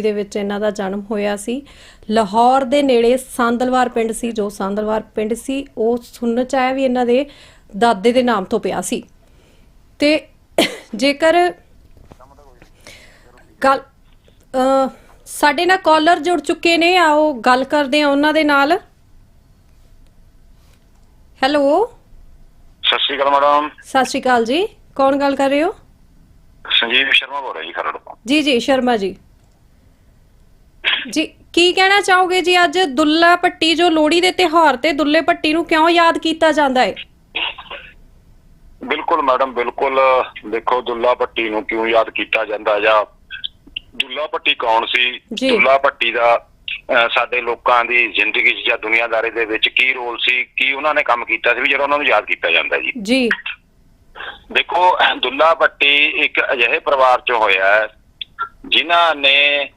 ਦੇ ਵਿੱਚ ਇਹਨਾਂ ਦਾ ਜਨਮ ਹੋਇਆ ਸੀ। ਲਾਹੌਰ ਦੇ ਨੇੜੇ ਸਾਂਦਲਵਾਰ ਪਿੰਡ ਸੀ ਜੋ ਸਾਂਦਲਵਾਰ ਪਿੰਡ ਸੀ ਉਹ ਸੁਣਨ ਚ ਆਇਆ ਵੀ ਇਹਨਾਂ ਦੇ ਦਾਦੇ ਦੇ ਨਾਮ ਤੋਂ ਪਿਆ ਸੀ। ਤੇ ਜੇਕਰ ਗੱਲ ਸਾਡੇ ਨਾਲ ਕਾਲਰ ਜੁੜ ਚੁੱਕੇ ਨੇ ਆਓ ਗੱਲ ਕਰਦੇ ਆ ਉਹਨਾਂ ਦੇ ਨਾਲ। ਹੈਲੋ। ਸਤਿ ਸ਼੍ਰੀ ਅਕਾਲ ਮੈਡਮ। ਸਤਿ ਸ਼੍ਰੀ ਅਕਾਲ ਜੀ। ਕੌਣ ਗੱਲ ਕਰ ਰਹੇ ਹੋ? ਸੰਜੀਵ ਸ਼ਰਮਾ ਬੋਲ ਰਿਹਾ ਜੀ ਖਰੜ ਤੋਂ। ਜੀ ਜੀ ਸ਼ਰਮਾ ਜੀ। ਜੀ ਕੀ ਕਹਿਣਾ ਚਾਹੋਗੇ ਜੀ ਅੱਜ ਦੁੱਲਾ ਪੱਟੀ ਜੋ ਲੋਹੜੀ ਦੇ ਤਿਉਹਾਰ ਤੇ ਦੁੱਲੇ ਪੱਟੀ ਨੂੰ ਕਿਉਂ ਯਾਦ ਕੀਤਾ ਜਾਂਦਾ ਹੈ? ਬਿਲਕੁਲ ਮੈਡਮ ਬਿਲਕੁਲ ਦੇਖੋ ਦੁੱਲਾ ਭੱਟੀ ਨੂੰ ਕਿਉਂ ਯਾਦ ਕੀਤਾ ਜਾਂਦਾ ਜਾਂ ਦੁੱਲਾ ਭੱਟੀ ਕੌਣ ਸੀ। ਦੁੱਲਾ ਭੱਟੀ ਦਾ ਸਾਡੇ ਲੋਕਾਂ ਦੀ ਜ਼ਿੰਦਗੀ 'ਚ ਜਾਂ ਦੁਨੀਆਦਾਰੀ ਦੇ ਵਿੱਚ ਕੀ ਰੋਲ ਸੀ ਕੀ ਉਹਨਾਂ ਨੇ ਕੰਮ ਕੀਤਾ ਸੀ ਵੀ ਜਿਹੜਾ ਉਹਨਾਂ ਨੂੰ ਯਾਦ ਕੀਤਾ ਜਾਂਦਾ ਜੀ? ਜੀ। ਦੇਖੋ ਦੁੱਲਾ ਭੱਟੀ ਇੱਕ ਅਜਿਹੇ ਪਰਿਵਾਰ 'ਚੋਂ ਹੋਇਆ ਹੈ ਜਿਨ੍ਹਾਂ ਨੇ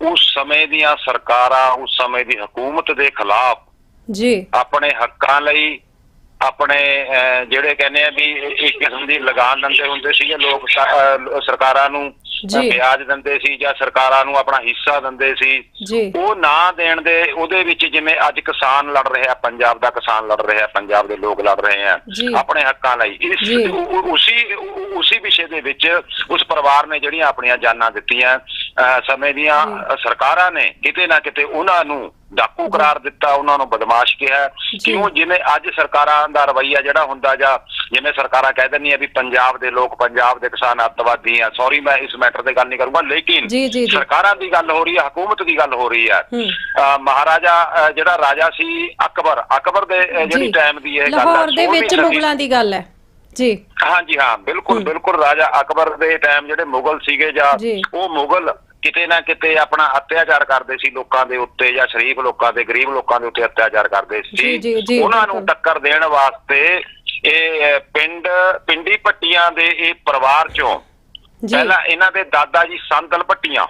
ਉਸ ਸਮੇਂ ਦੀਆਂ ਸਰਕਾਰਾਂ ਉਸ ਸਮੇਂ ਦੀ ਹਕੂਮਤ ਦੇ ਖਿਲਾਫ ਜੀ। ਆਪਣੇ ਹੱਕਾਂ ਲਈ ਆਪਣੇ ਜਿਹੜੇ ਕਹਿੰਦੇ ਆ ਵੀ ਇੱਕ ਕਿਸਮ ਦੀ ਲਗਾਨ ਦਿੰਦੇ ਹੁੰਦੇ ਸੀਗੇ ਲੋਕ ਸਰਕਾਰਾਂ ਨੂੰ। ਵਿਆਜ ਦਿੰਦੇ ਸੀ ਜਾਂ ਸਰਕਾਰਾਂ ਨੂੰ ਆਪਣਾ ਹਿੱਸਾ ਦਿੰਦੇ ਸੀ। ਉਹ ਨਾ ਦੇਣ ਦੇ ਉਹਦੇ ਵਿੱਚ ਜਿਵੇਂ ਅੱਜ ਕਿਸਾਨ ਲੜ ਰਿਹਾ ਪੰਜਾਬ ਦਾ ਕਿਸਾਨ ਲੜ ਰਿਹਾ ਪੰਜਾਬ ਦੇ ਲੋਕ ਲੜ ਰਹੇ ਆ। ਆਪਣੇ ਹੱਕਾਂ ਲਈ। ਇਸ ਉਸੀ ਉਸੀ ਵਿਸ਼ੇ ਦੇ ਵਿੱਚ ਉਸ ਪਰਿਵਾਰ ਨੇ ਜਿਹੜੀਆਂ ਆਪਣੀਆਂ ਜਾਨਾਂ ਦਿੱਤੀਆਂ ਸਮੇਂ ਦੀਆਂ ਸਰਕਾਰਾਂ ਨੇ ਕਿਤੇ ਨਾ ਕਿਤੇ ਉਹਨਾਂ ਨੂੰ ਡਾਕੂ ਕਰਾਰ ਦਿੱਤਾ ਉਹਨਾਂ ਨੂੰ ਬਦਮਾਸ਼ ਕਿਹਾ। ਕਿਉਂ? ਜਿਵੇਂ ਅੱਜ ਸਰਕਾਰਾਂ ਦਾ ਰਵੱਈਆ ਜਿਹੜਾ ਹੁੰਦਾ ਜਾਂ ਜਿਵੇਂ ਸਰਕਾਰਾਂ ਕਹਿ ਦਿੰਦੀਆਂ ਵੀ ਪੰਜਾਬ ਦੇ ਲੋਕ ਪੰਜਾਬ ਦੇ ਕਿਸਾਨ ਅੱਤਵਾਦੀ ਆ ਸੌਰੀ ਮੈਂ ਇਸ ਮੈਟਰ ਤੇ ਗੱਲ ਨਹੀਂ ਕਰੂੰਗਾ ਲੇਕਿਨ। ਸਰਕਾਰਾਂ ਦੀ ਗੱਲ ਹੋ ਰਹੀ ਹੈ ਹਕੂਮਤ ਦੀ ਗੱਲ ਹੋ ਰਹੀ ਹੈ। ਮਹਾਰਾਜਾ ਜਿਹੜਾ ਰਾਜਾ ਸੀ ਅਕਬਰ ਅਕਬਰ ਦੇ ਜਿਹੜੀ। ਟਾਈਮ ਦੀ ਇਹ ਗੱਲ ਹੈ ਲਾਹੌਰ ਦੇ 16ਵੀਂ ਵਿੱਚ ਮੁਗਲਾਂ ਦੀ ਗੱਲ ਹੈ। ਜੀ ਹਾਂਜੀ ਹਾਂ ਬਿਲਕੁਲ ਹੂੰ। ਬਿਲਕੁਲ ਰਾਜਾ ਅਕਬਰ ਦੇ ਟਾਈਮ ਜਿਹੜੇ ਮੁਗਲ ਸੀਗੇ ਜਾਂ। ਉਹ ਮੁਗਲ ਕਿਤੇ ਨਾ ਕਿਤੇ ਆਪਣਾ ਅਤਿਆਚਾਰ ਕਰਦੇ ਸੀ ਲੋਕਾਂ ਦੇ ਉੱਤੇ ਜਾਂ ਸ਼ਰੀਫ ਲੋਕਾਂ ਦੇ ਗਰੀਬ ਲੋਕਾਂ ਦੇ ਉੱਤੇ ਅਤਿਆਚਾਰ ਕਰਦੇ ਸੀ ਉਹਨਾਂ ਨੂੰ। ਟੱਕਰ ਦੇਣ ਵਾਸਤੇ ਇਹ ਪਿੰਡ ਪਿੰਡੀ ਪੱਟੀਆਂ ਦੇ ਇਹ ਪਰਿਵਾਰ ਚੋਂ ਪਹਿਲਾਂ ਇਹਨਾਂ ਦੇ ਦਾਦਾ ਜੀ ਸੰਦਲ ਪੱਟੀਆਂ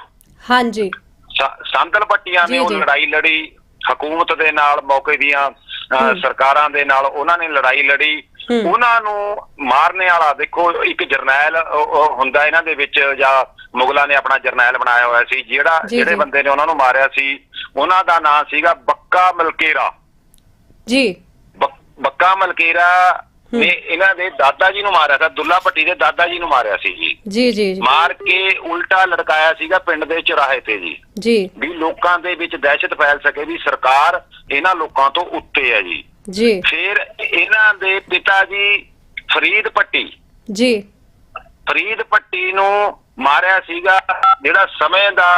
ਹਾਂਜੀ ਸੰਦਲ ਪੱਟੀਆਂ ਨੇ ਉਹ। ਲੜਾਈ ਲੜੀ ਹਕੂਮਤ ਦੇ ਨਾਲ ਮੌਕੇ ਦੀਆਂ। ਸਰਕਾਰਾਂ ਦੇ ਨਾਲ ਉਹਨਾਂ ਨੇ ਲੜਾਈ ਲੜੀ। ਉਹਨਾਂ ਨੂੰ ਮਾਰਨੇ ਵਾਲਾ ਦੇਖੋ ਇੱਕ ਜਰਨੈਲ ਹੁੰਦਾ ਇਹਨਾਂ ਦੇ ਵਿੱਚ ਜਾਂ ਮੁਗਲਾਂ ਨੇ ਆਪਣਾ ਜਰਨੈਲ ਬਣਾਇਆ ਹੋਇਆ ਸੀ ਜਿਹੜਾ ਜਿਹੜੇ। ਬੰਦੇ ਨੇ ਉਹਨਾਂ ਨੂੰ ਮਾਰਿਆ ਸੀ ਉਹਨਾਂ ਦਾ ਨਾਮ ਸੀਗਾ ਬੱਕਾ ਮਲਕੇਰਾ। ਜੀ। ਬੱਕ- ਮਲਕੇਰਾ ਨੇ ਇਹਨਾਂ ਦੇ ਦਾਦਾ ਜੀ ਨੂੰ ਮਾਰਿਆ ਸੀ ਦੁੱਲਾ ਭੱਟੀ ਦੇ ਦਾਦਾ ਜੀ ਨੂੰ ਮਾਰਿਆ ਸੀ ਜੀ। ਜੀ ਜੀ ਜੀ। ਮਾਰ ਕੇ ਉਲਟਾ ਲੜਕਾਇਆ ਸੀਗਾ ਪਿੰਡ ਦੇ ਚੁਰਾਹੇ ਤੇ ਜੀ। ਜੀ। ਵੀ ਲੋਕਾਂ ਦੇ ਵਿੱਚ ਦਹਿਸ਼ਤ ਫੈਲ ਸਕੇ ਵੀ ਸਰਕਾਰ ਇਹਨਾਂ ਲੋਕਾਂ ਤੋਂ ਉੱਤੇ ਹੈ ਜੀ। ਜੀ। ਫਿਰ ਇਹਨਾਂ ਦੇ ਪਿਤਾ ਜੀ ਫਰੀਦ ਪੱਟੀ। ਜੀ। ਫਰੀਦ ਪੱਟੀ ਨੂੰ ਮਾਰਿਆ ਸੀਗਾ ਜਿਹੜਾ ਸਮੇਂ ਦਾ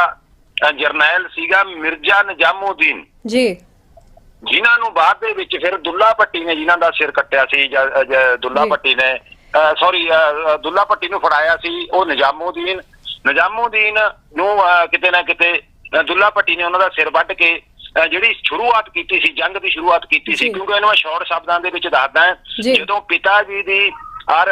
ਜਰਨੈਲ ਸੀਗਾ ਮਿਰਜ਼ਾ ਨਿਜ਼ਾਮੂਦੀਨ। ਜੀ। ਜਿਨ੍ਹਾਂ ਨੂੰ ਬਾਅਦ ਦੇ ਵਿੱਚ ਫਿਰ ਦੁੱਲਾ ਪੱਟੀ ਨੇ ਜਿਨ੍ਹਾਂ ਦਾ ਸਿਰ ਕੱਟਿਆ ਸੀ ਦੁੱਲਾ। ਪੱਟੀ ਨੇ ਸੌਰੀ ਦੁੱਲਾ ਪੱਟੀ ਨੂੰ ਫੜਾਇਆ ਸੀ ਉਹ ਨਿਜ਼ਾਮੂਦੀਨ। ਨਿਜ਼ਾਮੂਦੀਨ ਨੂੰ ਕਿਤੇ ਨਾ ਕਿਤੇ ਦੁੱਲਾ ਪੱਟੀ ਨੇ ਉਹਨਾਂ ਦਾ ਸਿਰ ਵੱਢ ਕੇ ਜਿਹੜੀ ਸ਼ੁਰੂਆਤ ਕੀਤੀ ਸੀ ਜੰਗ ਦੀ ਸ਼ੁਰੂਆਤ ਕੀਤੀ ਸੀ। ਕਿਉਂਕਿ ਇਹਨੂੰ ਮੈਂ ਸ਼ਾਰਟ ਸ਼ਬਦਾਂ ਦੇ ਵਿੱਚ ਦੱਸਦਾ। ਜਦੋਂ ਪਿਤਾ ਜੀ ਦੀ ਔਰ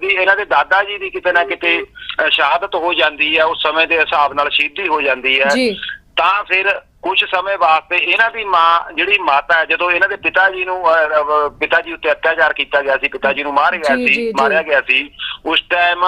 ਦੀ ਇਹਨਾਂ ਦੇ ਦਾਦਾ ਜੀ ਦੀ ਕਿਤੇ ਨਾ ਕਿਤੇ ਸ਼ਹਾਦਤ ਹੋ ਜਾਂਦੀ ਹੈ ਉਸ ਸਮੇਂ ਦੇ ਹਿਸਾਬ ਨਾਲ ਸ਼ਹੀਦੀ ਹੋ ਜਾਂਦੀ ਹੈ ਤਾਂ ਫਿਰ ਕੁਝ ਸਮੇਂ ਵਾਸਤੇ ਇਹਨਾਂ ਦੀ ਮਾਂ ਜਿਹੜੀ ਮਾਤਾ ਹੈ ਜਦੋਂ ਇਹਨਾਂ ਦੇ ਪਿਤਾ ਜੀ ਨੂੰ ਪਿਤਾ ਜੀ ਉੱਤੇ ਅਤਿਆਚਾਰ ਕੀਤਾ ਗਿਆ ਸੀ ਪਿਤਾ ਜੀ ਨੂੰ ਮਾਰ ਗਿਆ ਸੀ। ਮਾਰਿਆ ਗਿਆ ਸੀ ਉਸ ਟਾਈਮ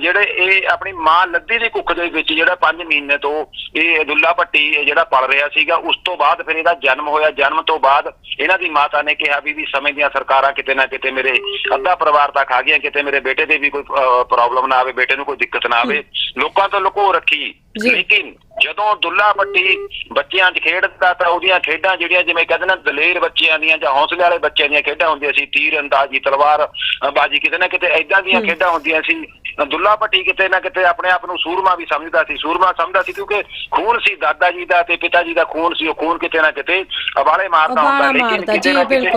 ਜਿਹੜੇ ਇਹ ਆਪਣੀ ਮਾਂ ਲੱਦੀ ਦੀ ਕੁੱਖ ਦੇ ਵਿੱਚ ਜਿਹੜਾ 5 ਮਹੀਨੇ ਤੋਂ ਇਹ ਦੁੱਲਾ ਭੱਟੀ ਜਿਹੜਾ ਪਲ ਰਿਹਾ ਸੀਗਾ ਉਸ ਤੋਂ ਬਾਅਦ ਫਿਰ ਇਹਦਾ ਜਨਮ ਹੋਇਆ। ਜਨਮ ਤੋਂ ਬਾਅਦ ਇਹਨਾਂ ਦੀ ਮਾਤਾ ਨੇ ਕਿਹਾ ਵੀ ਵੀ ਸਮੇਂ ਦੀਆਂ ਸਰਕਾਰਾਂ ਕਿਤੇ ਨਾ ਕਿਤੇ ਮੇਰੇ ਅੱਧਾ ਪਰਿਵਾਰ ਤੱਕ ਆ ਗਈਆਂ। ਕਿਤੇ ਮੇਰੇ ਬੇਟੇ ਦੇ ਵੀ ਕੋਈ ਪ੍ਰੋਬਲਮ ਨਾ ਆਵੇ ਬੇਟੇ ਨੂੰ ਕੋਈ ਦਿੱਕਤ ਨਾ ਆਵੇ। ਲੋਕਾਂ ਤੋਂ ਲੁਕੋ ਰੱਖੀ। ਲੇਕਿਨ ਜਦੋਂ ਦੁੱਲਾ ਪੱਟੀ ਬੱਚਿਆਂ 'ਚ ਖੇਡਦਾ ਤਾਂ ਉਹਦੀਆਂ ਖੇਡਾਂ ਜਿਹੜੀਆਂ ਜਿਵੇਂ ਕਹਿੰਦੇ ਨੇ ਦਲੇਰ ਬੱਚਿਆਂ ਦੀਆਂ ਜਾਂ ਹੌਸਲੇ ਵਾਲੇ ਬੱਚਿਆਂ ਦੀਆਂ ਖੇਡਾਂ ਹੁੰਦੀਆਂ ਸੀ ਤੀਰ ਅੰਦਾਜ਼ੀ ਤਲਵਾਰ ਬਾਜੀ ਕਿਤੇ ਨਾ ਕਿਤੇ ਐਦਾਂ ਦੀਆਂ। ਖੇਡਾਂ ਹੁੰਦੀਆਂ ਸੀ। ਦੁੱਲਾ ਪੱਟੀ ਕਿਤੇ ਨਾ ਕਿਤੇ ਆਪਣੇ ਆਪ ਨੂੰ ਸੂਰਮਾ ਵੀ ਸਮਝਦਾ ਸੀ ਸੂਰਮਾ ਸਮਝਦਾ ਸੀ ਕਿਉਂਕਿ ਖੂਨ ਸੀ ਦਾਦਾ ਜੀ ਦਾ ਤੇ ਪਿਤਾ ਜੀ ਦਾ ਖੂਨ ਸੀ ਉਹ ਖੂਨ ਕਿਤੇ ਨਾ ਕਿਤੇ ਅਵਾਲੇ ਮਾਰਦਾ ਹੁੰਦਾ ਲੇਕਿਨ ਕਿਤੇ ਨਾ ਕਿਤੇ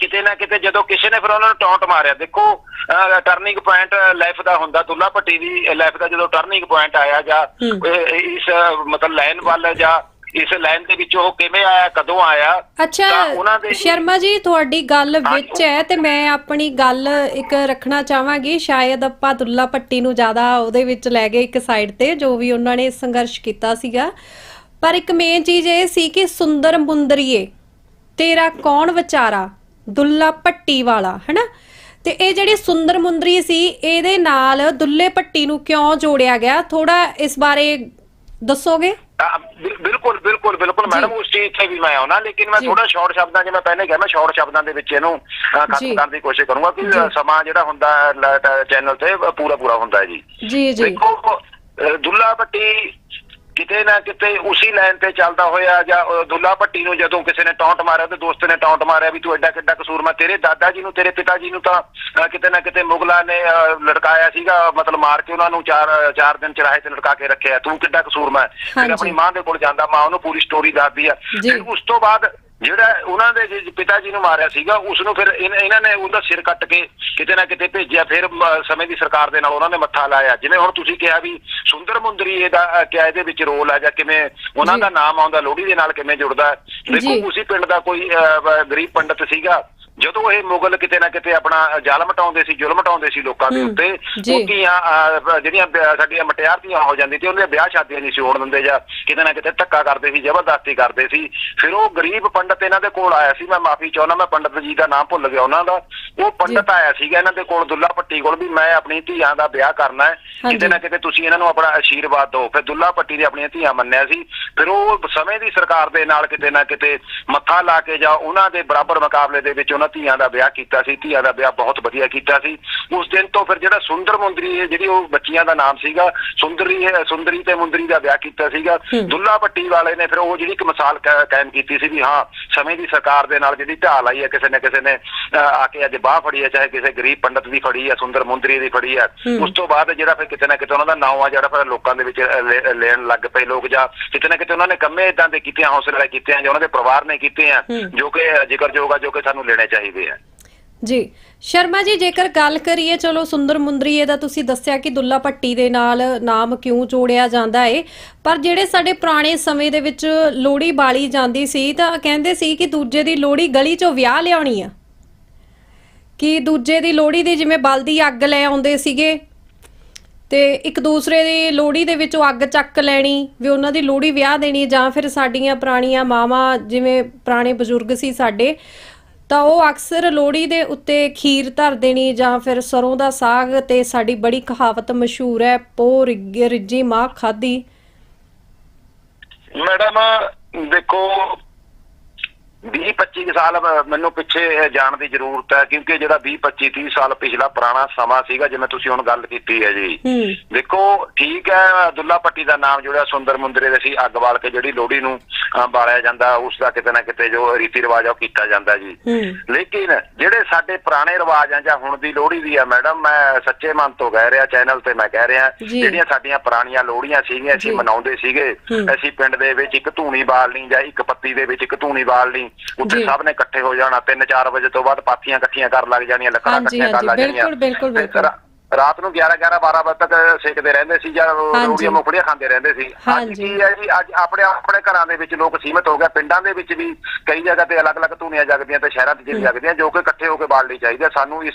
ਕਿਤੇ ਨਾ ਕਿਤੇ ਜਦੋਂ ਕਿਸੇ ਨੇ ਫਿਰ ਉਹਨਾਂ ਨੂੰ ਟੌਂਟ ਮਾਰਿਆ ਦੇਖੋ ਟਰਨਿੰਗ ਪੁਆਇੰਟ ਲਾਈਫ ਦਾ ਹੁੰਦਾ ਦੁੱਲਾ ਭੱਟੀ ਦੀ ਲਾਈਫ ਦਾ ਜਦੋਂ ਟਰਨਿੰਗ ਪੁਆਇੰਟ ਆਇਆ ਜਾਂ ਇਸ ਮਤਲਬ ਲਾਈਨ ਵੱਲ ਜਾਂ ਇਸ ਲਾਈਨ ਦੇ ਵਿੱਚ ਉਹ ਕਿਵੇਂ ਆਇਆ ਕਦੋਂ ਆਇਆ ਅੱਛਾ ਸ਼ਰਮਾ ਜੀ ਤੁਹਾਡੀ ਗੱਲ। ਵਿੱਚ ਹੈ ਤੇ ਮੈਂ ਆਪਣੀ ਗੱਲ ਇੱਕ ਰੱਖਣਾ ਚਾਹਾਂਗੀ ਸ਼ਾਇਦ ਆਪਾਂ ਦੁੱਲਾ ਪੱਟੀ ਨੂੰ ਜ਼ਿਆਦਾ ਉਹਦੇ ਵਿੱਚ ਲੈ ਗਏ ਇੱਕ ਸਾਈਡ ਤੇ ਜੋ ਵੀ ਉਹਨਾਂ ਨੇ ਸੰਘਰਸ਼ ਕੀਤਾ ਸੀਗਾ ਪਰ ਇੱਕ ਮੇਨ ਚੀਜ਼ ਇਹ ਸੀ ਕਿ ਸੁੰਦਰ ਮੁੰਦਰੀਏ ਤੇਰਾ ਕੌਣ ਵਿਚਾਰਾ? ਦੁੱਲਾ ਪੱਟੀ ਵਾਲਾ ਹੈਨਾ? ਤੇ ਇਹ ਜਿਹੜੀ ਸੁੰਦਰ ਮੁੰਦਰੀ ਸੀ ਇਹਦੇ ਨਾਲ ਦੁੱਲੇ ਭੱਟੀ ਨੂੰ ਕਿਉਂ ਜੋੜਿਆ ਗਿਆ? ਥੋੜਾ ਇਸ ਬਾਰੇ ਦੱਸੋਗੇ? ਬਿਲਕੁਲ ਬਿਲਕੁਲ ਬਿਲਕੁਲ ਮੈਡਮ ਉਸ ਚੀਜ਼ ਤੇ ਵੀ ਮੈਂ ਆਉਣਾ ਲੇਕਿਨ ਮੈਂ। ਥੋੜਾ ਸ਼ਾਰਟ ਸ਼ਬਦਾਂ ਮੈਂ ਪਹਿਲੇ ਕਿਹਾ ਮੈਂ ਸ਼ਾਰਟ ਸ਼ਬਦਾਂ ਦੇ ਵਿੱਚ ਇਹਨੂੰ। ਖਤਮ ਕਰਨ ਦੀ ਕੋਸ਼ਿਸ਼ ਕਰੂੰਗਾ ਕਿ। ਸਮਾਂ ਜਿਹੜਾ ਹੁੰਦਾ ਚੈਨਲ ਤੇ ਪੂਰਾ ਪੂਰਾ ਹੁੰਦਾ ਹੈ ਜੀ। ਜੀ ਜੀ। ਦੇਖੋ ਦੁੱਲਾ ਭੱਟੀ ਕਿਤੇ ਨਾ ਕਿਤੇ ਉਸੇ ਲਾਈਨ ਤੇ ਚੱਲਦਾ ਹੋਇਆ ਜਾਂ ਦੁੱਲਾ ਭੱਟੀ ਨੂੰ ਜਦੋਂ ਕਿਸੇ ਨੇ ਟੌਂਟ ਮਾਰਿਆ ਤੇ ਦੋਸਤ ਨੇ ਟੌਂਟ ਮਾਰਿਆ ਵੀ ਤੂੰ ਐਡਾ ਕਿੱਡਾ ਕਸੂਰ ਮੈਂ ਤੇਰੇ ਦਾਦਾ ਜੀ ਨੂੰ ਤੇਰੇ ਪਿਤਾ ਜੀ ਨੂੰ ਤਾਂ ਕਿਤੇ ਨਾ ਕਿਤੇ ਮੁਗਲਾਂ ਨੇ ਲਟਕਾਇਆ ਸੀਗਾ ਮਤਲਬ ਮਾਰ ਕੇ ਉਹਨਾਂ ਨੂੰ ਚਾਰ ਚਾਰ ਦਿਨ ਚਰਾਹੇ ਤੇ ਲਟਕਾ ਕੇ ਰੱਖਿਆ ਤੂੰ ਕਿੱਡਾ ਕਸੂਰ ਮੈਂ ਫਿਰ। ਆਪਣੀ ਮਾਂ ਦੇ ਕੋਲ ਜਾਂਦਾ ਮਾਂ ਉਹਨੂੰ ਪੂਰੀ ਸਟੋਰੀ ਦੱਸਦੀ ਆ। ਫਿਰ ਉਸ ਤੋਂ ਬਾਅਦ ਜਿਹੜਾ ਉਹਨਾਂ ਦੇ ਪਿਤਾ ਜੀ ਨੂੰ ਮਾਰਿਆ ਸੀਗਾ ਉਸ ਨੂੰ ਫਿਰ ਇਹਨਾਂ ਨੇ ਉਹਦਾ ਸਿਰ ਕੱਟ ਕੇ ਕਿਤੇ ਨਾ ਕਿਤੇ ਭੇਜਿਆ ਫਿਰ ਸਮੇਂ ਦੀ ਸਰਕਾਰ ਦੇ ਨਾਲ ਉਹਨਾਂ ਨੇ ਮੱਥਾ ਲਾਇਆ ਜਿਵੇਂ ਹੁਣ ਤੁਸੀਂ ਕਿਹਾ ਵੀ ਸੁੰਦਰ ਮੁੰਦਰੀ ਇਹਦਾ ਕਿਆ ਇਹਦੇ ਵਿੱਚ ਰੋਲ ਹੈ ਜਾਂ ਕਿਵੇਂ ਉਹਨਾਂ। ਦਾ ਨਾਮ ਆਉਂਦਾ ਲੋਹੜੀ ਦੇ ਨਾਲ ਕਿਵੇਂ ਜੁੜਦਾ। ਦੇਖੋ ਉਸੇ ਪਿੰਡ ਦਾ ਕੋਈ ਗਰੀਬ ਪੰਡਤ ਸੀਗਾ ਜਦੋਂ ਇਹ ਮੁਗਲ ਕਿਤੇ ਨਾ ਕਿਤੇ ਆਪਣਾ ਜ਼ਾਲਮ ਟਾਉਂਦੇ ਸੀ ਜ਼ੁਲਮ ਟਾਉਂਦੇ ਸੀ ਲੋਕਾਂ ਦੇ ਉੱਤੇ। ਉਹਦੀਆਂ ਜਿਹੜੀਆਂ ਸਾਡੀਆਂ ਮਟਿਆਰ ਦੀਆਂ ਹੋ ਜਾਂਦੀ ਤੇ ਉਹਦੇ ਵਿਆਹ ਸ਼ਾਦੀਆਂ ਨਹੀਂ ਸੀ ਹੋਣ ਦਿੰਦੇ ਜਾਂ ਕਿਤੇ ਨਾ ਕਿਤੇ ਧੱਕਾ ਕਰਦੇ ਸੀ ਜ਼ਬਰਦਸਤੀ ਕਰਦੇ ਸੀ ਫਿਰ ਉਹ ਗਰੀਬ ਪੰਡਤ ਇਹਨਾਂ ਦੇ ਕੋਲ ਆਇਆ ਸੀ ਮੈਂ ਮਾਫੀ ਚਾਹੁੰਦਾ ਮੈਂ ਪੰਡਤ ਜੀ ਦਾ ਨਾਮ ਭੁੱਲ ਗਿਆ ਉਹਨਾਂ ਦਾ। ਉਹ ਪੰਡਤ ਆਇਆ ਸੀਗਾ ਇਹਨਾਂ ਦੇ ਕੋਲ ਦੁੱਲਾ ਭੱਟੀ ਕੋਲ ਵੀ ਮੈਂ ਆਪਣੀ ਧੀਆਂ ਦਾ ਵਿਆਹ ਕਰਨਾ ਹੈ। ਕਿਤੇ ਨਾ ਕਿਤੇ ਤੁਸੀਂ ਇਹਨਾਂ ਨੂੰ ਆਪਣਾ ਆਸ਼ੀਰਵਾਦ ਦਿਓ। ਫਿਰ ਦੁੱਲਾ ਭੱਟੀ ਨੇ ਆਪਣੀਆਂ ਧੀਆਂ ਮੰਨਿਆ ਸੀ। ਫਿਰ ਉਹ ਸਮੇਂ ਦੀ ਸਰਕਾਰ ਦੇ ਨਾਲ ਕਿਤੇ ਨਾ ਕਿਤੇ ਮੱਥਾ ਲਾ ਕੇ ਜਾਂ ਉਹਨਾਂ ਦੇ ਬਰਾਬਰ ਮੁਕਾਬਲੇ ਦੇ ਵਿੱਚ ਉਹਨਾਂ ਧੀਆਂ ਦਾ ਵਿਆਹ ਕੀਤਾ ਸੀ। ਧੀਆਂ ਦਾ ਵਿਆਹ ਬਹੁਤ ਵਧੀਆ ਕੀਤਾ ਸੀ। ਉਸ ਦਿਨ ਤੋਂ ਫਿਰ ਜਿਹੜਾ ਸੁੰਦਰ ਮੁੰਦਰੀ ਹੈ ਜਿਹੜੀ ਉਹ ਬੱਚੀਆਂ ਦਾ ਨਾਮ ਸੀਗਾ ਸੁੰਦਰੀ ਹੈ ਸੁੰਦਰੀ ਤੇ ਮੁੰਦਰੀ ਦਾ ਵਿਆਹ ਕੀਤਾ ਸੀਗਾ। ਦੁੱਲਾ ਭੱਟੀ ਵਾਲੇ ਨੇ ਫਿਰ ਉਹ ਜਿਹੜੀ ਇੱਕ ਮਿਸਾਲ ਕਾਇਮ ਕੀਤੀ ਸੀ ਵੀ ਹਾਂ ਸਮੇਂ ਦੀ ਸਰਕਾਰ ਦੇ ਨਾਲ ਜਿਹੜੀ ਢਾਲ ਆਈ ਹੈ ਕਿਸੇ ਨੇ ਕਿਸੇ ਨੇ ਆ ਕੇ ਅੱਜ ਬਾਹ ਫੜੀ ਹੈ ਚਾਹੇ ਕਿਸੇ ਗਰੀਬ ਪੰਡਤ ਦੀ ਫੜੀ ਹੈ ਸੁੰਦਰ ਮੁੰਦਰੀ ਦੀ ਫੜੀ ਹੈ। ਉਸ ਤੋਂ ਬਾਅਦ ਜਿਹੜਾ ਫਿਰ ਕਿਤੇ ਨਾ ਕਿਤੇ ਉਹਨਾਂ ਦਾ ਨਾਮ ਆ ਜਿਹੜਾ ਫਿਰ ਲੋਕਾਂ ਦੇ ਵਿੱਚ ਲੈਣ ਲੱਗ ਪਏ ਲੋਕ ਜਾਂ ਕਿਤੇ ਨਾ ਕਿਤੇ ਉਹਨਾਂ ਨੇ ਕੰਮੇ ਇਦਾਂ ਦੇ ਕੀਤੇ ਹੌਸਲੇ ਕੀਤੇ ਆ ਜਾਂ ਉਹਨਾਂ ਦੇ ਪਰਿਵਾਰ ਨੇ ਕੀਤੇ ਆ। ਜੋ ਕਿ ਜ਼ਿਕਰਯੋਗ ਆ ਜੋ ਕਿ ਸਾਨੂੰ ਲੈਣੇ ਚਾਹੀਦੇ ਆ ਜੀ। ਸ਼ਰਮਾ ਜੀ, ਜੇਕਰ ਗੱਲ ਕਰੀਏ, ਚਲੋ ਸੁੰਦਰ ਮੁੰਦਰੀਏ ਦਾ ਤੁਸੀਂ ਦੱਸਿਆ ਕਿ ਦੁੱਲਾ ਭੱਟੀ ਦੇ ਨਾਲ ਨਾਮ ਕਿਉਂ ਜੋੜਿਆ ਜਾਂਦਾ ਏ? ਪਰ ਜਿਹੜੇ ਸਾਡੇ ਪੁਰਾਣੇ ਸਮੇਂ ਦੇ ਵਿੱਚ ਲੋਹੜੀ ਬਾਲੀ ਜਾਂਦੀ ਸੀ, ਤਾਂ ਕਹਿੰਦੇ ਸੀ ਕਿ ਦੂਜੇ ਦੀ ਲੋਹੜੀ ਗਲੀ 'ਚੋਂ ਵਿਆਹ ਲਿਆਉਣੀ ਆ। ਕਿ ਦੂਜੇ ਦੀ ਲੋਹੜੀ ਦੀ ਜਿਵੇਂ ਬਲਦੀ ਅੱਗ ਲੈ ਆਉਂਦੇ ਸੀਗੇ, ਤੇ ਇੱਕ ਦੂਸਰੇ ਦੀ ਲੋਹੜੀ ਦੇ ਵਿੱਚੋਂ ਅੱਗ ਚੱਕ ਲੈਣੀ, ਵੀ ਉਹਨਾਂ ਦੀ ਲੋਹੜੀ ਵਿਆਹ ਦੇਣੀ, ਜਾਂ ਫਿਰ ਸਾਡੀਆਂ ਪੁਰਾਣੀਆਂ ਮਾਵਾਂ, ਜਿਵੇਂ ਪੁਰਾਣੇ ਬਜ਼ੁਰਗ ਸੀ ਸਾਡੇ ਤਾਂ ਉਹ ਅਕਸਰ ਲੋਹੜੀ ਦੇ ਉੱਤੇ ਖੀਰ ਧਰ ਦੇਣੀ ਜਾਂ ਫਿਰ ਸਰੋਂ ਦਾ ਸਾਗ ਤੇ ਸਾਡੀ ਬੜੀ ਕਹਾਵਤ ਮਸ਼ਹੂਰ ਹੈ, ਪੋ ਰਿੱਗ- ਰਿੱਜੀ ਮਾਂ ਖਾਦੀ ਮੈਡਮ, ਦੇਖੋ 20 25 ਸਾਲ ਮੈਨੂੰ ਪਿੱਛੇ ਜਾਣ ਦੀ ਜ਼ਰੂਰਤ ਹੈ ਕਿਉਂਕਿ ਜਿਹੜਾ 20 25 30 ਸਾਲ ਪਿਛਲਾ ਪੁਰਾਣਾ ਸਮਾਂ ਸੀਗਾ ਜਿਵੇਂ ਤੁਸੀਂ ਹੁਣ ਗੱਲ ਕੀਤੀ ਹੈ ਜੀ ਦੇਖੋ ਠੀਕ ਹੈ ਦੁੱਲਾ ਪੱਟੀ ਦਾ ਨਾਮ ਜੁੜਿਆ ਸੁੰਦਰ ਮੁੰਦਰੇ ਦੇ ਸੀ ਅੱਗ ਬਾਲ ਕੇ ਜਿਹੜੀ ਲੋਹੜੀ ਨੂੰ ਬਾਲਿਆ ਜਾਂਦਾ ਉਸ ਦਾ ਕਿਤੇ ਨਾ ਕਿਤੇ ਜੋ ਰੀਤੀ ਰਿਵਾਜ ਆ ਉਹ ਕੀਤਾ ਜਾਂਦਾ ਜੀ ਲੇਕਿਨ ਜਿਹੜੇ ਸਾਡੇ ਪੁਰਾਣੇ ਰਿਵਾਜ ਆ ਜਾਂ ਹੁਣ ਦੀ ਲੋਹੜੀ ਦੀ ਆ ਮੈਡਮ ਮੈਂ ਸੱਚੇ ਮਨ ਤੋਂ ਕਹਿ ਰਿਹਾ ਚੈਨਲ ਤੇ ਮੈਂ ਕਹਿ ਰਿਹਾ। ਜਿਹੜੀਆਂ ਸਾਡੀਆਂ ਪੁਰਾਣੀਆਂ ਲੋਹੜੀਆਂ ਸੀਗੀਆਂ ਅਸੀਂ। ਮਨਾਉਂਦੇ ਸੀਗੇ। ਅਸੀਂ ਪਿੰਡ ਦੇ ਵਿੱਚ ਇੱਕ ਧੂਣੀ ਬਾਲਣੀ ਜਾਂ ਇੱਕ ਪੱਤੀ ਦੇ ਵਿੱਚ ਇੱਕ ਧੂਣੀ ਬਾਲਣੀ ਉੱਥੇ। ਸਭ ਨੇ ਇਕੱਠੇ ਹੋ ਜਾਣਾ 3-4 ਵਜੇ ਤੋਂ ਬਾਅਦ ਪਾਥੀਆਂ ਇਕੱਠੀਆਂ ਕਰਨ ਲੱਗ ਜਾਣੀਆਂ ਲੱਕੜਾਂ ਹਾਂਜੀ, ਇਕੱਠੀਆਂ ਕਰਨ ਹਾਂਜੀ, ਲੱਗ ਜਾਣੀਆਂ ਬਿਲਕੁਲ, ਬਿਲਕੁਲ, ਤੇ ਬਿਲਕੁਲ। ਰਾਤ ਨੂੰ 11 11 12 ਵਜੇ ਤੱਕ ਸੇਕਦੇ ਰਹਿੰਦੇ ਸੀ ਜਾਂ ਹਾਂਜੀ। ਰੋਟੀਆਂ ਮੁਫੜੀਆਂ ਖਾਂਦੇ ਰਹਿੰਦੇ ਸੀ। ਅੱਜ। ਕੀ ਹੈ ਜੀ ਅੱਜ ਆਪਣੇ ਆਪਣੇ ਘਰਾਂ ਦੇ ਵਿੱਚ ਲੋਕ ਸੀਮਤ ਹੋ ਗਏ। ਪਿੰਡਾਂ ਦੇ ਵਿੱਚ ਵੀ ਕਈ ਜਗ੍ਹਾ ਤੇ ਅਲੱਗ-ਅਲੱਗ ਧੂਣੀਆਂ ਜਗਦੀਆਂ ਤੇ ਸ਼ਹਿਰਾਂ 'ਚ ਜਿਵੇਂ ਜਗਦੀਆਂ ਜੋ ਕਿ ਇਕੱਠੇ ਹੋ ਕੇ ਬਾਲਣੀ ਚਾਹੀਦੀ ਸਾਨੂੰ ਇਸ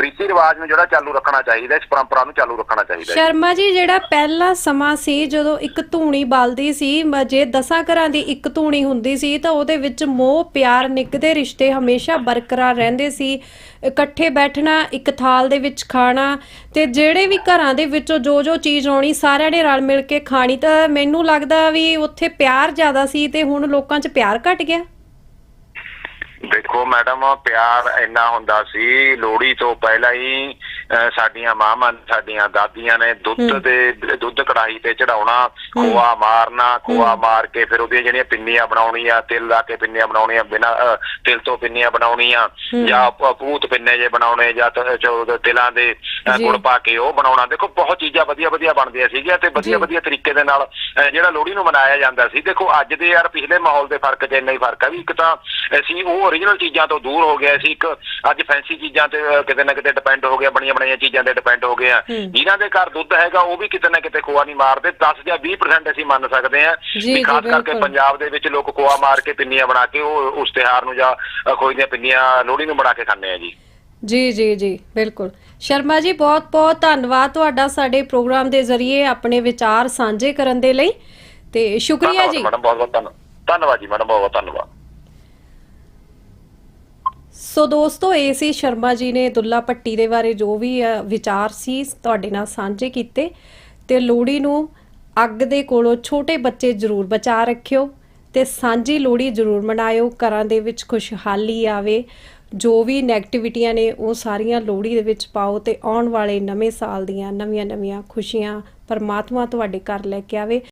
ਰੀਤੀ ਰਿਵਾਜ ਨੂੰ ਜਿਹੜਾ ਚਾਲੂ ਰੱਖਣਾ ਚਾਹੀਦਾ ਇਸ ਪਰੰਪਰਾ ਨੂੰ ਚਾਲੂ ਰੱਖਣਾ ਚਾਹੀਦਾ ਹੈ ਸ਼ਰਮਾ ਜੀ ਜਿਹੜਾ ਪਹਿਲਾ ਸਮਾਂ ਸੀ ਜਦੋਂ ਇੱਕ ਧੂਣੀ ਬਲਦੀ ਸੀ ਜੇ ਦਸਾਂ ਘਰਾਂ ਦੀ ਇੱਕ ਧੂਣੀ ਹੁੰਦੀ ਸੀ ਤਾਂ ਉਹਦੇ ਵਿੱਚ ਮੋਹ ਪਿਆਰ ਨਿੱਘਦੇ ਰਿਸ਼ਤੇ ਹਮੇਸ਼ਾ ਬਰਕਰਾਰ ਰਹਿੰਦੇ ਸੀ। ਇਕੱਠੇ ਬੈਠਣਾ ਇੱਕ ਥਾਲ ਦੇ ਵਿੱਚ ਖਾਣਾ ਤੇ ਜਿਹੜੇ ਵੀ ਘਰਾਂ ਦੇ ਵਿੱਚੋਂ ਜੋ ਜੋ ਚੀਜ਼ ਆਉਣੀ, ਸਾਰਿਆਂ ਨੇ ਰਲ ਮਿਲ ਕੇ ਖਾਣੀ, ਤਾਂ ਮੈਨੂੰ ਲੱਗਦਾ ਵੀ ਉੱਥੇ ਪਿਆਰ ਜ਼ਿਆਦਾ ਸੀ ਤੇ ਹੁਣ ਲੋਕਾਂ 'ਚ ਪਿਆਰ ਘਟ ਗਿਆ। ਦੇਖੋ ਮੈਡਮ, ਪਿਆਰ ਇੰਨਾ ਹੁੰਦਾ ਸੀ, ਲੋਹੜੀ ਤੋਂ ਪਹਿਲਾਂ ਹੀ ਸਾਡੀਆਂ ਮਾਵਾਂ ਸਾਡੀਆਂ ਦਾਦੀਆਂ ਨੇ ਦੁੱਧ। ਦੇ ਦੁੱਧ ਕੜਾਹੀ ਤੇ ਚੜਾਉਣਾ ਖੋਆ ਮਾਰਨਾ ਖੋਆ ਮਾਰ ਕੇ ਫਿਰ ਉਹਦੀਆਂ ਜਿਹੜੀਆਂ ਪਿੰਨੀਆਂ ਬਣਾਉਣੀਆਂ ਤਿਲ ਲਾ ਕੇ ਪਿੰਨੀਆਂ ਬਣਾਉਣੀਆਂ ਬਿਨਾ ਤਿਲ ਤੋਂ ਪਿੰਨੀਆਂ ਬਣਾਉਣੀਆਂ। ਜਾਂ ਭੂਤ ਪਿੰਨੇ ਜੇ ਬਣਾਉਣੇ ਜਾਂ ਤ- ਤਿਲਾਂ ਦੇ। ਗੁੜ ਪਾ ਕੇ ਉਹ ਬਣਾਉਣਾ ਦੇਖੋ ਬਹੁਤ ਚੀਜ਼ਾਂ ਵਧੀਆ ਵਧੀਆ ਬਣਦੀਆਂ ਸੀਗੀਆਂ ਤੇ ਵਧੀਆ। ਵਧੀਆ ਤਰੀਕੇ ਦੇ ਨਾਲ ਜਿਹੜਾ ਲੋਹੜੀ ਨੂੰ ਮਨਾਇਆ ਜਾਂਦਾ ਸੀ ਦੇਖੋ ਅੱਜ ਦੇ ਯਾਰ ਪਿਛਲੇ ਮਾਹੌਲ ਦੇ ਫ਼ਰਕ 'ਚ ਇੰਨਾ ਹੀ ਫ਼ਰਕ ਆ ਵੀ ਇੱਕ ਤਾਂ ਅਸੀਂ ਉਹ ਓਰੀਜਨਲ ਚੀਜ਼ਾਂ ਤੋਂ ਦੂਰ ਹੋ ਗਏ ਸੀ ਇੱਕ ਅੱਜ ਫੈਂਸੀ ਚੀਜ਼ਾਂ ਤੇ ਕਿਤੇ ਨਾ ਕਿਤੇ ਡਿਪੈਂਡ ਹੋ ਗਿਆ ਬਣੀਆਂ ਬਣਾਈਆਂ ਚੀਜ਼ਾਂ ਤੇ ਡਿਪੈਂਡ ਹੋ ਗਏ ਆ। ਜਿਨ੍ਹਾਂ ਦੇ ਘਰ ਦੁੱਧ ਹੈਗਾ ਉਹ ਵੀ ਕਿਤੇ ਨਾ ਕਿਤੇ ਖੋਆ ਨਹੀਂ ਮਾਰਦੇ। 10 ਜਾਂ 20% ਅਸੀਂ ਮੰਨ ਸਕਦੇ ਆ ਵੀ ਖਾਸ ਕਰਕੇ। ਪੰਜਾਬ ਦੇ ਵਿੱਚ ਲੋਕ ਖੋਆ ਮਾਰ ਕੇ ਪਿੰਨੀਆਂ ਬਣਾ ਕੇ ਉਹ ਉਸ ਤਿਉਹਾਰ ਨੂੰ ਜਾਂ ਖੋਏ ਦੀਆਂ ਪਿੰਨੀਆਂ ਲੋਹੜੀ ਨੂੰ ਬਣਾ ਕੇ ਖਾਂਦੇ ਆ ਜੀ। ਜੀ ਜੀ ਜੀ ਬਿਲਕੁਲ। ਸ਼ਰਮਾ ਜੀ ਬਹੁਤ ਬਹੁਤ ਧੰਨਵਾਦ ਤੁਹਾਡਾ ਸਾਡੇ ਪ੍ਰੋਗਰਾਮ ਦੇ ਜ਼ਰੀਏ ਆਪਣੇ ਵਿਚਾਰ ਸਾਂਝੇ ਕਰਨ ਦੇ ਲਈ। ਤੇ ਸ਼ੁਕਰੀਆ ਧੰਨਵਾਦ ਜੀ। ਮੈਡਮ ਬਹੁਤ ਬਹੁਤ ਧੰਨ- ਧੰਨਵਾਦ ਜੀ ਮੈਡਮ ਬਹੁਤ ਬਹੁਤ ਧੰਨਵਾਦ। ਸੋ ਦੋਸਤੋ ਏਸੀ ਸ਼ਰਮਾ ਜੀ ਨੇ ਦੁੱਲਾ ਪੱਟੀ ਦੇ ਬਾਰੇ ਜੋ ਵੀ ਵਿਚਾਰ ਸੀ ਤੁਹਾਡੇ ਨਾਲ ਸਾਂਝੇ ਕੀਤੇ ਤੇ ਲੋਹੜੀ ਨੂੰ ਅੱਗ ਦੇ ਕੋਲੋਂ ਛੋਟੇ ਬੱਚੇ ਜ਼ਰੂਰ ਬਚਾ ਰੱਖਿਓ ਤੇ ਸਾਂਝੀ ਲੋਹੜੀ ਜ਼ਰੂਰ ਮਨਾਇਓ, ਘਰਾਂ ਦੇ ਵਿੱਚ ਖੁਸ਼ਹਾਲੀ ਆਵੇ, ਜੋ ਵੀ ਨੈਗੇਟਿਵਿਟੀਆਂ ਨੇ ਉਹ ਸਾਰੀਆਂ ਲੋਹੜੀ ਦੇ ਵਿੱਚ ਪਾਓ ਤੇ ਆਉਣ ਵਾਲੇ ਨਵੇਂ ਸਾਲ ਦੀਆਂ ਨਵੀਆਂ-ਨਵੀਆਂ ਖੁਸ਼ੀਆਂ ਪਰਮਾਤਮਾ ਤੁਹਾਡੇ ਘਰ ਲੈ ਕੇ ਆਵੇ।